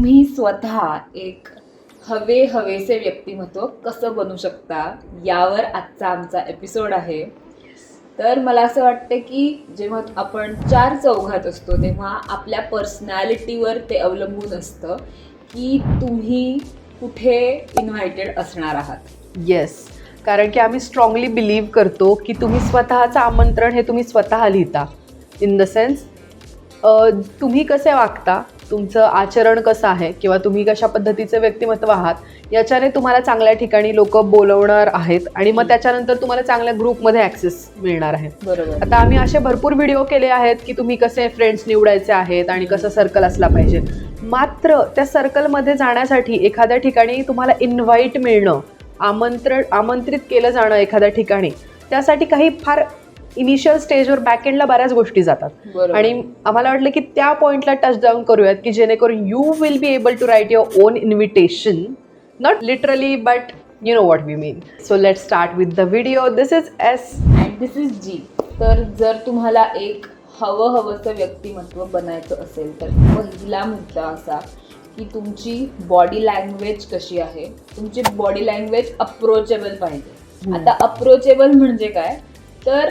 तुम्ही स्वतः एक हवे हवेसे व्यक्तिमत्व कसं बनू शकता यावर आजचा आमचा एपिसोड आहे. तर मला असं वाटतं की जेव्हा आपण चार चौघात असतो तेव्हा आपल्या पर्सनॅलिटीवर ते अवलंबून असतं की तुम्ही कुठे इन्व्हायटेड असणार आहात. येस कारण की आम्ही स्ट्रॉंगली बिलीव्ह करतो की तुम्ही स्वतःचं आमंत्रण हे तुम्ही स्वतः लिहिता. इन द सेन्स तुम्ही कसे वागता? तुमचं आचरण कसं आहे किंवा तुम्ही कशा पद्धतीचं व्यक्तिमत्व आहात याच्याने तुम्हाला चांगल्या ठिकाणी लोक बोलवणार आहेत आणि मग त्याच्यानंतर तुम्हाला चांगल्या ग्रुपमध्ये ॲक्सेस मिळणार आहे. बरोबर. आता आम्ही असे भरपूर व्हिडिओ केले आहेत की तुम्ही कसे फ्रेंड्स निवडायचे आहेत आणि कसं सर्कल असला पाहिजे. मात्र त्या सर्कलमध्ये जाण्यासाठी एखाद्या ठिकाणी तुम्हाला इन्व्हाइट मिळणं आमंत्रण आमंत्रित केलं जाणं एखाद्या ठिकाणी त्यासाठी काही फार इनिशियल स्टेजवर बॅकएंडला बऱ्याच गोष्टी जातात. आणि आम्हाला वाटलं की त्या पॉईंटला टच डाऊन करूयात की जेणेकरून you will be able to write your own invitation not literally but you know what we mean so let start with the video this is S and this is G तर जर तुम्हाला एक हवं हवंसं व्यक्तिमत्व बनायचं असेल तर पहिला मुद्दा असा की तुमची बॉडी लँग्वेज कशी आहे? तुमची बॉडी लँग्वेज अप्रोचेबल पाहिजे. आता अप्रोचेबल म्हणजे काय? तर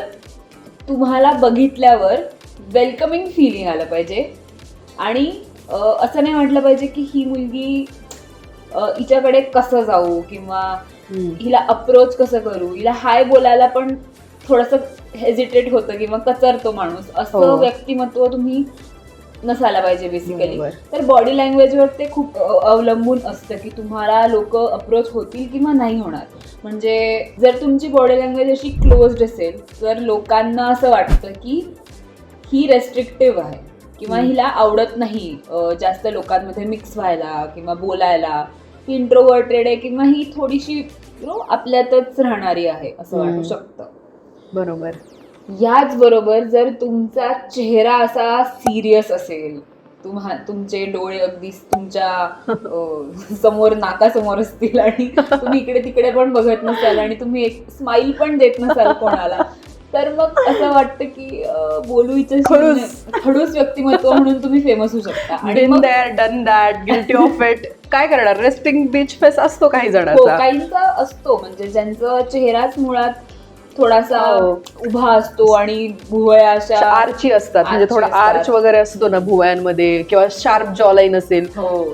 तुम्हाला बघितल्यावर वेलकमिंग फिलिंग आलं पाहिजे. आणि असं नाही म्हटलं पाहिजे की ही मुलगी हिच्याकडे कसं जाऊ किंवा हिला अप्रोच कसं करू? हिला हाय बोलायला पण थोडंसं हेजिटेट होतं किंवा कचरतो माणूस. असं हो. व्यक्तिमत्व तुम्ही नसायला पाहिजे बेसिकली. तर बॉडी लँग्वेजवर ते खूप अवलंबून असतं की तुम्हाला लोक अप्रोच होतील किंवा नाही होणार म्हणजे जर तुमची बॉडी लँग्वेज अशी क्लोज्ड असेल तर लोकांना असं वाटतं की ही रेस्ट्रिक्टिव्ह आहे किंवा. हिला आवडत नाही जास्त लोकांमध्ये मिक्स व्हायला किंवा बोलायला ही इंट्रोवर्टेड आहे किंवा ही थोडीशी यु नो आपल्यातच राहणारी आहे असं वाटू. शकतं बरोबर याच बरोबर जर तुमचा चेहरा असा सिरियस असेल तुम्हा तुमचे डोळे अगदी तुमच्या समोर नाकासमोर असतील आणि तुम्ही इकडे तिकडे पण बघत नसाल आणि तुम्ही एक स्माइल पण देत नसाल कोणाला तर मग असं वाटतं की बोलू हिच्याशी खडूस. व्यक्तिमत्व म्हणून तुम्ही फेमस होऊ शकता. आणि done that guilty of it काय करणार? रेस्टिंग बीच फेस असतो काही हो जणांचा. काहींचा असतो. म्हणजे ज्यांचा चेहराच मुळात थोडासा हो. उभा असतो आणि भुवया अशा आर्ची असतात. म्हणजे थोडा. आर्च वगैरे असतो ना भुवयांमध्ये किंवा शार्प जॉलाईन असेल. हो.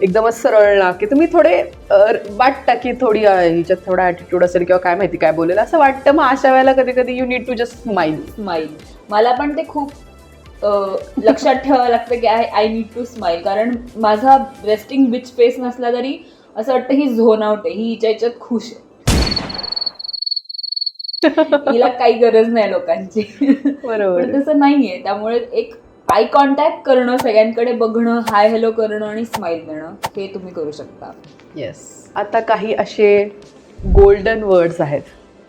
एकदमच सरळ ना की तुम्ही थोडे वाटतं की थोडी हिच्यात थोडा ॲटिट्यूड असेल किंवा काय माहिती काय बोलेल असं वाटतं. मग अशा वेळेला कधी कधी you need to just smile smile मला पण ते खूप लक्षात ठेवावं लागतं की I I need to smile कारण माझा रेस्टिंग बिच फेस नसला तरी असं वाटतं ही झोन आउट आहे. ही हिच्या याच्यात खुश आहे. हिला काही गरज नाही लोकांची. बरोबर. तसं नाहीये. त्यामुळे एक आय कॉन्टॅक्ट करणं सगळ्यांकडे बघणं हाय हॅलो करणं आणि स्माईल देणं हे तुम्ही करू शकता. येस आता काही असे गोल्डन वर्ड्स आहेत.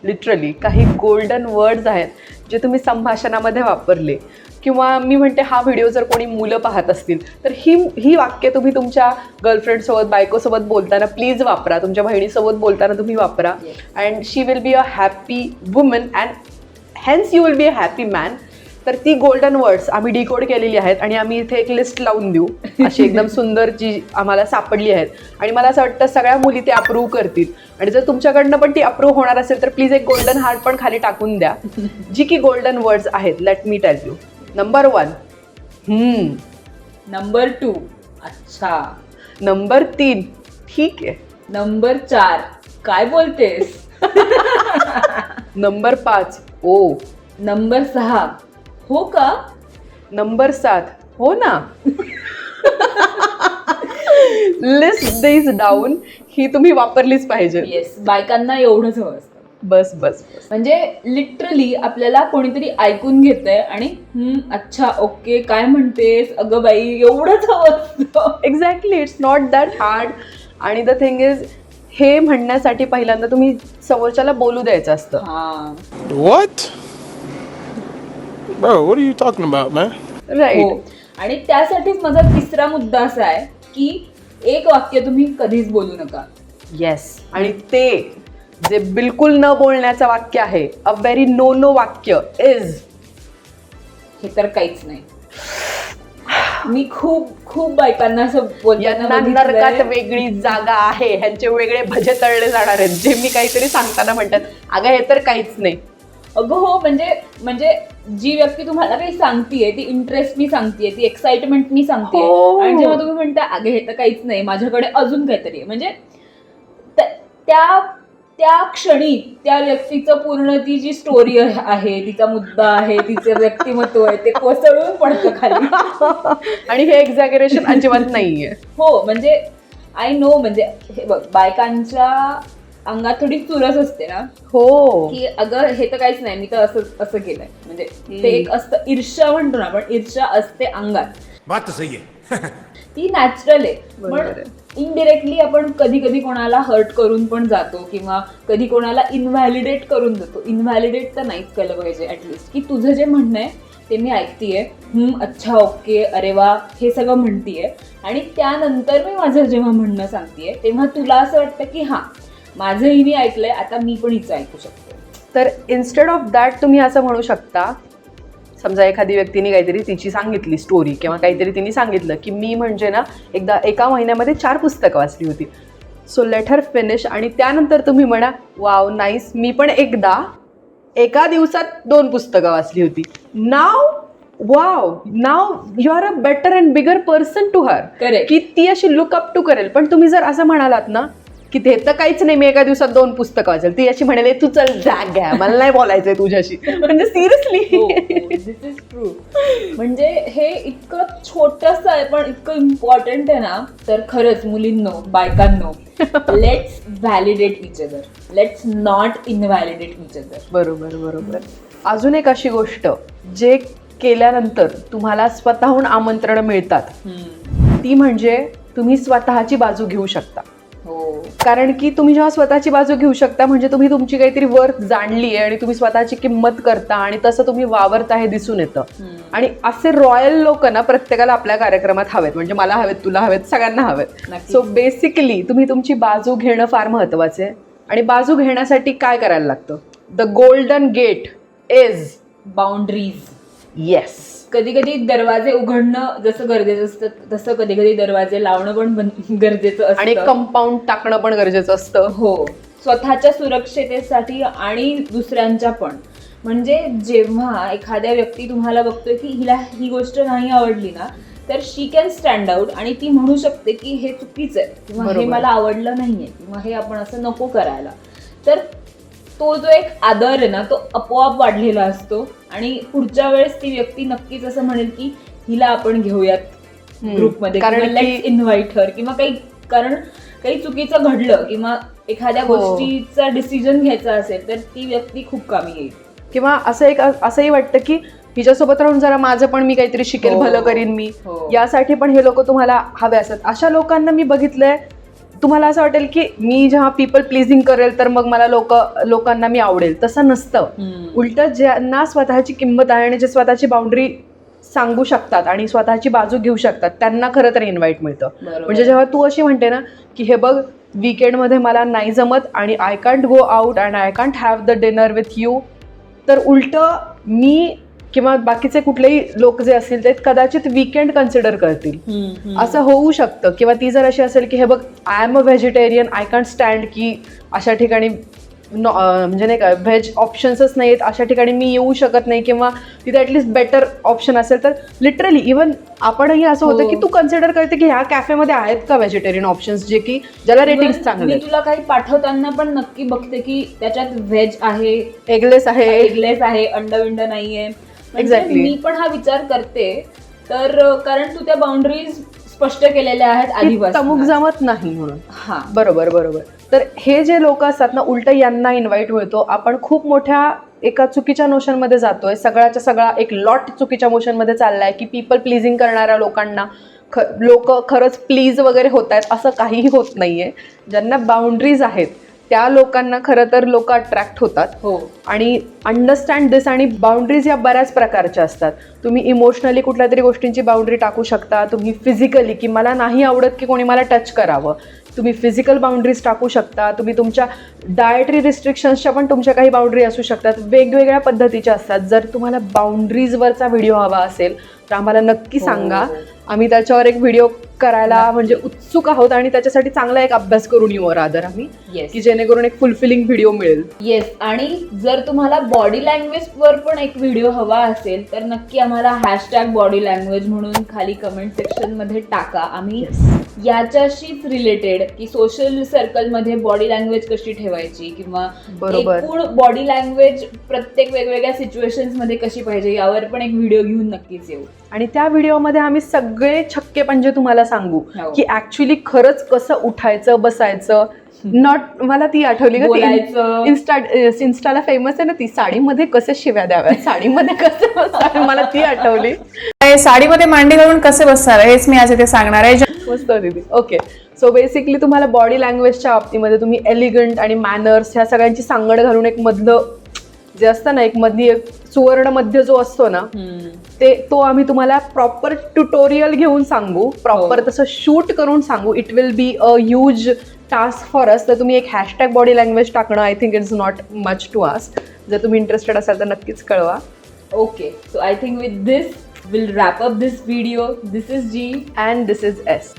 लिटरली काही गोल्डन वर्ड्स आहेत जे तुम्ही संभाषणामध्ये वापरले. किंवा मी म्हणते हा व्हिडिओ जर कोणी मुलं पाहत असतील तर ही ही वाक्य तुम्ही तुमच्या गर्लफ्रेंडसोबत बायकोसोबत बोलताना प्लीज वापरा. तुमच्या बहिणीसोबत बोलताना तुम्ही वापरा. And she will be a happy woman and hence you will be a happy man तर ती गोल्डन वर्ड्स आम्ही डिकोड केलेली आहेत आणि आम्ही इथे एक लिस्ट लावून देऊ. अशी एकदम सुंदर जी आम्हाला सापडली आहेत. आणि मला असं वाटतं सगळ्या मुली ते अप्रूव्ह करतील. आणि जर तुमच्याकडनं पण ती अप्रूव्ह होणार असेल तर प्लीज एक गोल्डन हार्ट पण खाली टाकून द्या. जी की गोल्डन वर्ड्स आहेत let me tell you number one number two अच्छा. नंबर तीन. ठीक आहे. नंबर चार. काय बोलतेस? नंबर पाच. ओ. नंबर सहा. हो का? नंबर सात. हो ना. लिस्ट दिस डाऊन ही तुम्ही वापरलीच पाहिजे. येस बायकांना एवढंच हवं असतं बस बस बस. म्हणजे लिटरली आपल्याला कोणीतरी ऐकून घेतंय आणि "हम्म, अच्छा ओके काय म्हणतेस? अगं बाई एवढंच हवं असतं. Exactly it's not that hard आणि द थिंग इज हे म्हणण्यासाठी पहिल्यांदा तुम्ही समोरच्याला बोलू द्यायचं असतं. हा. What? Bro, what are you talking about, man? हो. राईट आणि त्यासाठीच माझा तिसरा मुद्दा असा आहे की एक वाक्य तुम्ही कधीच बोलू नका. येस आणि ते जे बिलकुल न बोलण्याचं वाक्य आहे अ व्हेरी नो नो वाक्य इज हे तर काहीच नाही. मी खूप खूप बायकांना असं बोलताना नरकात बघितलंय. वेगळी जागा आहे ह्यांचे वेगळे भजे तळले जाणार आहेत जे मी काहीतरी सांगताना म्हणतात. अगं हे तर काहीच नाही. अगं हो म्हणजे म्हणजे जी व्यक्ती तुम्हाला काही सांगतीये ती इंटरेस्ट मी सांगतेय ती एक्साइटमेंट मी सांगतेय. हो. आणि जेव्हा तुम्ही म्हणता अगे हे तर काहीच नाही माझ्याकडे अजून काहीतरी आहे. म्हणजे त- त्या त्या क्षणी त्या व्यक्तीचं पूर्ण ती जी स्टोरी आहे तिचा मुद्दा आहे तिचं व्यक्तिमत्व आहे ते कोसळून पडतं खाली. आणि हे एक्झॅगरेशन अजिबात नाहीये. हो म्हणजे आय नो म्हणजे हे बघ बायकांच्या अंगात थोडी चुरस असते ना? हो. की अगं हे तर काहीच नाही मी तर असं असं केलंय. म्हणजे ते एक असतं ईर्ष्या म्हणतो ना आपण ईर्ष्या असते अंगात. बात सही है ती नॅचरल आहे. पण. इनडिरेक्टली आपण कधी कधी कोणाला हर्ट करून पण जातो किंवा कधी कोणाला इनव्हॅलिडेट करून जातो. इनव्हॅलिडेट तर नाहीच केलं पाहिजे ऍटलिस्ट की तुझं जे म्हणणं आहे ते मी ऐकतीये. हम्म, अच्छा ओके अरे वा हे सगळं म्हणतीये. आणि त्यानंतर मी माझं जेव्हा म्हणणं सांगतेय तेव्हा तुला असं वाटतं की हां माझंही मी ऐकलंय आता मी पण हिचं ऐकू शकते. तर इन्स्टेड ऑफ दॅट तुम्ही असं म्हणू शकता समजा एखादी व्यक्तीने काहीतरी तिची सांगितली स्टोरी किंवा काहीतरी तिने सांगितलं की मी म्हणजे ना एकदा एका महिन्यामध्ये चार पुस्तकं वाचली होती. सो लेट हर फिनिश आणि त्यानंतर तुम्ही म्हणा वाव नाईस मी पण एकदा एका दिवसात दोन पुस्तकं वाचली होती. नाव wow now you are a better and bigger person to her. की ती अशी लुक अप टू करेल. पण तुम्ही जर असं म्हणालात ना की ते तर काहीच नाही मी एका दिवसात दोन पुस्तकं वाचेल. ती अशी म्हणेल "ए, तू चल जाग घ्या. मला नाही बोलायचंय तुझ्याशी. म्हणजे सिरियसली दिस इज ट्रू म्हणजे हे इतकं छोटस आहे पण इतकं इम्पॉर्टंट आहे ना तर खरंच मुलींनो बायकांनो let's validate each other let's not invalidate each other बरोबर बरोबर. अजून एक अशी गोष्ट जे केल्यानंतर तुम्हाला स्वतःहून आमंत्रण मिळतात ती म्हणजे तुम्ही स्वतःची बाजू घेऊ शकता. कारण की तुम्ही जेव्हा स्वतःची बाजू घेऊ शकता म्हणजे तुम्ही तुमची काहीतरी वर्थ जाणली आहे आणि तुम्ही स्वतःची किंमत करता आणि तसं तुम्ही वावरता हे दिसून येतं. आणि असे रॉयल लोक ना प्रत्येकाला आपल्या कार्यक्रमात हवेत. म्हणजे मला हवेत तुला हवेत सगळ्यांना हवेत. सो बेसिकली तुम्ही तुमची बाजू घेणं फार महत्वाचं. आहे आणि बाजू घेण्यासाठी काय करायला लागतं? The golden gate is boundaries yes कधी कधी दरवाजे उघडणं जसं गरजेचं असतं तसं कधी कधी दरवाजे लावणं पण बन- गरजेचं आणि असतं. कंपाऊंड टाकणं पण गरजेचं असतं. हो. स्वतःच्या सुरक्षितेसाठी आणि दुसऱ्यांच्या पण. म्हणजे जेव्हा एखाद्या व्यक्ती तुम्हाला बघतोय की हिला ही गोष्ट नाही आवडली ना तर शी कॅन स्टँड आउट आणि ती म्हणू शकते की हे चुकीचं आहे किंवा हे बरोबर. मला आवडलं नाहीये किंवा हे आपण असं नको करायला. तर तो जो एक आदर आहे ना तो आपोआप वाढलेला असतो आणि पुढच्या वेळेस ती व्यक्ती नक्कीच असं म्हणेल की हिला आपण घेऊयात. ग्रुपमध्ये कारण इन्व्हाइट हर किंवा काही कारण काही चुकीचं घडलं किंवा एखाद्या हो. गोष्टीचा डिसिजन घ्यायचा असेल तर ती व्यक्ती खूप कामी येईल किंवा असं एक असंही वाटतं की हिच्यासोबत राहून जरा माझं पण मी काहीतरी शिकेल हो. भलं करीन मी हो. यासाठी पण हे लोक तुम्हाला हवे असतात अशा लोकांना मी बघितलंय तुम्हाला असं वाटेल की मी जेव्हा पीपल प्लीजिंग करेल तर मग मला लोक लोकांना मी आवडेल. तसं नसतं. उलट ज्यांना स्वतःची किंमत आहे आणि जे स्वतःची बाउंड्री सांगू शकतात आणि स्वतःची बाजू घेऊ शकतात त्यांना खरं तर इन्व्हाइट मिळतं. म्हणजे जेव्हा तू अशी म्हणते ना की हे बघ विकेंडमध्ये मला नाही जमत आणि I can't go out and I can't have the dinner with you तर उलट मी किंवा बाकीचे कुठलेही लोक जे असतील ते कदाचित विकेंड कन्सिडर करतील. असं होऊ शकतं. किंवा ती जर अशी असेल की हे बघ I am a vegetarian I can't stand की अशा ठिकाणी म्हणजे नाही का व्हेज ऑप्शन्सच नाही आहेत अशा ठिकाणी मी येऊ शकत नाही किंवा तिथे ॲटलिस्ट बेटर ऑप्शन असेल तर लिटरली इवन आपणही असं होतं हो. की तू कन्सिडर करते की ह्या कॅफेमध्ये आहेत का व्हेजिटेरियन ऑप्शन्स जे की ज्याला रेटिंग्स Even चांगले. तुला काही पाठवताना पण नक्की बघते की त्याच्यात व्हेज आहे एगलेस आहे. एगलेस आहे अंड विंड नाहीये. म्हणजे Exactly. मी पण हा विचार करते. तर कारण तू त्या बाउंड्रीज स्पष्ट केलेल्या आहेत तमुक आधीपासून जमत नाही म्हणून. हा. बरोबर बरोबर. तर हे जे लोक असतात ना उलट यांना इन्व्हाइट मिळतो आपण खूप मोठ्या एका चुकीच्या नोशनमध्ये जातोय. सगळ्याच्या सगळा एक लॉट चुकीच्या मोशनमध्ये चाललाय की पीपल प्लीजिंग करणाऱ्या लोकांना ख लोक खरंच प्लीज वगैरे होत आहेत असं काहीही होत नाहीये. ज्यांना बाउंड्रीज आहेत त्या लोकांना खरं तर लोक अट्रॅक्ट होतात. हो. आणि अंडरस्टँड दिस आणि बाउंड्रीज या बऱ्याच प्रकारच्या असतात. तुम्ही इमोशनली कुठल्या तरी गोष्टींची बाउंड्री टाकू शकता तुम्ही फिजिकली की मला नाही आवडत की कोणी मला टच करावं. तुम्ही फिजिकल बाउंड्रीज टाकू शकता तुम्ही तुमच्या डायटरी रिस्ट्रिक्शन्सच्या पण तुमच्या काही बाउंड्री असू शकतात. वेगवेगळ्या पद्धतीच्या असतात. जर तुम्हाला बाउंड्रीजवरचा व्हिडिओ हवा असेल तर आम्हाला नक्की हो, सांगा. हो. आम्ही त्याच्यावर एक व्हिडिओ करायला म्हणजे उत्सुक आहोत आणि त्याच्यासाठी चांगला एक अभ्यास करून येऊ रादर आम्ही येस की जेणेकरून एक फुलफिलिंग व्हिडिओ मिळेल. येस आणि जर तुम्हाला बॉडी लँग्वेज वर पण एक व्हिडिओ हवा असेल तर नक्की आम्हाला हॅशटॅग बॉडी लँग्वेज म्हणून खाली कमेंट सेक्शनमध्ये टाका. आम्ही याच्याशीच रिलेटेड की सोशल सर्कलमध्ये बॉडी लँग्वेज कशी ठेवायची किंवा बरोबर. एकूण बॉडी लँग्वेज प्रत्येक वेगवेगळ्या सिच्युएशन्समध्ये कशी पाहिजे यावर पण एक व्हिडिओ घेऊन नक्कीच येऊ आणि त्या व्हिडिओमध्ये आम्ही सगळे छक्के पंजे तुम्हाला सांगू हो. की ऍक्च्युली खरंच कसं उठायचं बसायचं नॉट मला ती आठवली का. इन्स्टा इन्स्टाला फेमस आहे ना ती साडीमध्ये कसे शिव्या द्याव्यात? साडीमध्ये कसं मला ती आठवली. साडीमध्ये मांडी घालून कसे बसणार हेच मी आज इथे सांगणार आहे. मस्त ओके सो बेसिकली तुम्हाला बॉडी लँग्वेजच्या बाबतीमध्ये तुम्ही एलिगंट आणि मॅनर्स ह्या सगळ्यांची सांगड घालून एक मधलं जे असतं ना एक मधली एक सुवर्ण मध्य जो असतो ना ते तो आम्ही तुम्हाला प्रॉपर ट्युटोरियल घेऊन सांगू. प्रॉपर हो. तसं शूट करून सांगू. It will be a huge task for us तर तुम्ही एक हॅशटॅग बॉडी लँग्वेज टाकणं I think it's not much to ask जर तुम्ही इंटरेस्टेड असाल तर नक्कीच कळवा. Okay so I think with this will wrap up this video this is G and this is S